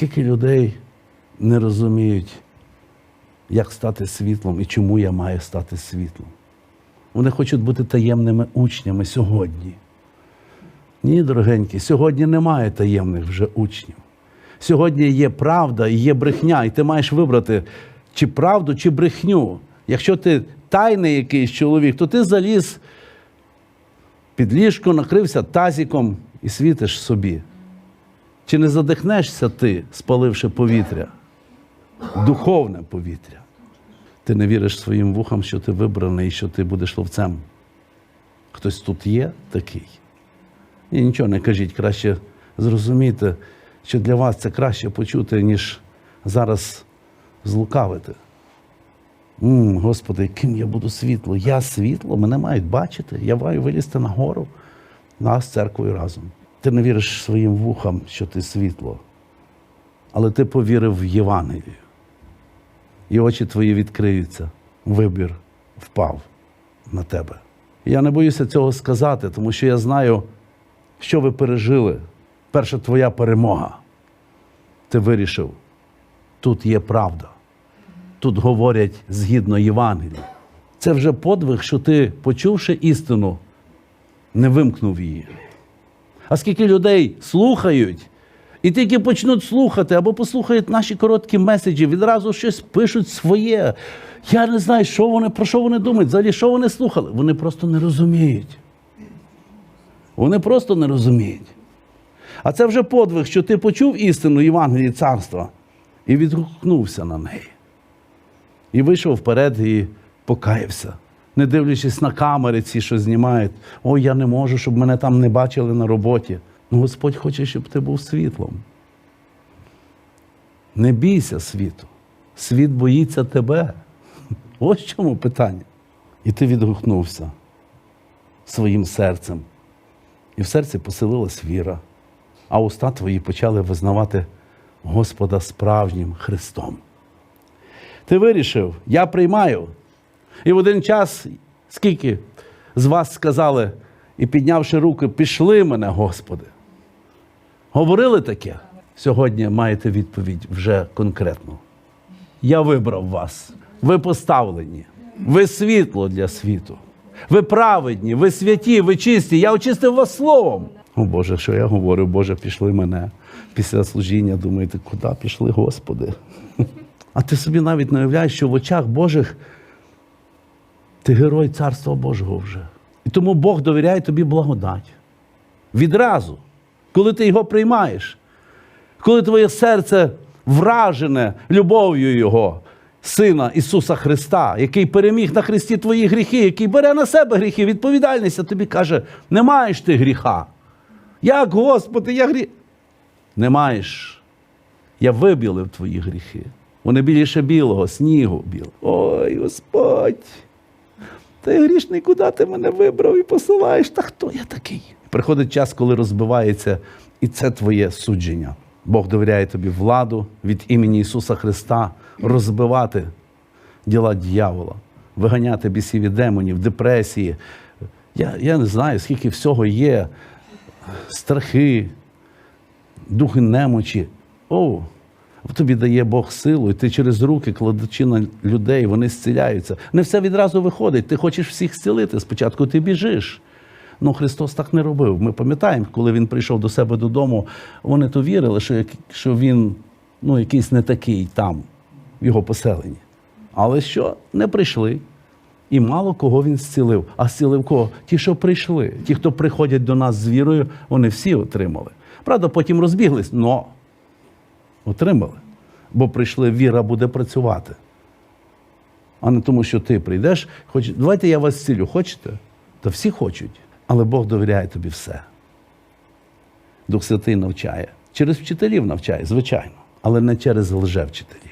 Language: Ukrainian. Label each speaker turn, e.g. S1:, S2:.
S1: Скільки людей не розуміють, як стати світлом і чому я маю стати світлом. Вони хочуть бути таємними учнями сьогодні. Ні, дорогенькі, сьогодні немає таємних вже учнів. Сьогодні є правда і є брехня, і ти маєш вибрати чи правду, чи брехню. Якщо ти тайний якийсь чоловік, то ти заліз під ліжко, накрився тазіком і світиш собі. Чи не задихнешся ти, спаливши повітря? Духовне повітря. Ти не віриш своїм вухам, що ти вибраний і що ти будеш ловцем. Хтось тут є такий. І нічого не кажіть, краще зрозумійте, що для вас це краще почути, ніж зараз злукавити. м Господи, ким я буду світло? Я світло, мене мають бачити. Я маю вилізти на гору, нас з церквою разом. Ти не віриш своїм вухам, що ти світло, але ти повірив в Євангелію. І очі твої відкриються. Вибір впав на тебе. Я не боюся цього сказати, тому що я знаю, що ви пережили. Перша твоя перемога. Ти вирішив, тут є правда. Тут говорять згідно Євангелії. Це вже подвиг, що ти, почувши істину, не вимкнув її. А скільки людей слухають, і тільки почнуть слухати або послухають наші короткі меседжі, відразу щось пишуть своє. Я не знаю, що вони, про що вони думають, взагалі, що вони слухали. Вони просто не розуміють. Вони просто не розуміють. А це вже подвиг, що ти почув істину Євангелії царства і відгукнувся на неї. І вийшов вперед і покаявся, не дивлячись на камери, ці, що знімають. Ой, я не можу, щоб мене там не бачили на роботі. Ну, Господь хоче, щоб ти був світлом. Не бійся світу. Світ боїться тебе. Ось в чому питання. І ти відгукнувся своїм серцем. І в серці поселилась віра, а уста твої почали визнавати Господа справжнім Христом. Ти вирішив, я приймаю. І в один час, скільки з вас сказали, і піднявши руки, пішли мене, Господи. Говорили таке? Сьогодні маєте відповідь вже конкретно. Я вибрав вас. Ви поставлені. Ви світло для світу. Ви праведні, ви святі, ви чисті. Я очистив вас словом. О Боже, що я говорю? Боже, пішли мене після служіння. Думаєте, куди пішли, Господи? А ти собі навіть не уявляєш, що в очах Божих ти герой Царства Божого вже. І тому Бог довіряє тобі благодать. Відразу, коли ти його приймаєш, коли твоє серце вражене любов'ю Його, Сина Ісуса Христа, який переміг на Христі твої гріхи, який бере на себе гріхи, відповідальність, а тобі каже, не маєш ти гріха. Як, Господи, я гріх. Не маєш. Я вибілив твої гріхи. Вони біліше білого, снігу білого. Ой, Господь. Ти грішний, куди ти мене вибрав і посилаєш? Та хто я такий? Приходить час, коли розбивається, і це твоє судження. Бог довіряє тобі владу від імені Ісуса Христа розбивати діла дьявола, виганяти бісів і демонів, депресії. Я, я не знаю, скільки всього є, страхи, духи немочі. О, тобі дає Бог силу, і ти через руки, кладучи на людей, вони зціляються. Не все відразу виходить. Ти хочеш всіх зцілити. Спочатку ти біжиш. Ну, Христос так не робив. Ми пам'ятаємо, коли Він прийшов до себе додому, вони то вірили, що, що він ну, якийсь не такий там, в його поселенні. Але що? Не прийшли. І мало кого він зцілив. А зцілив кого? Ті, що прийшли. Ті, хто приходять до нас з вірою, вони всі отримали. Правда, потім розбіглись, но отримали. Бо прийшли, віра буде працювати. А не тому, що ти прийдеш, хоч давайте я вас цілю, Хочете? Та всі хочуть. Але Бог довіряє тобі все. Дух Святий навчає. Через вчителів навчає, звичайно, але не через лжевчителів.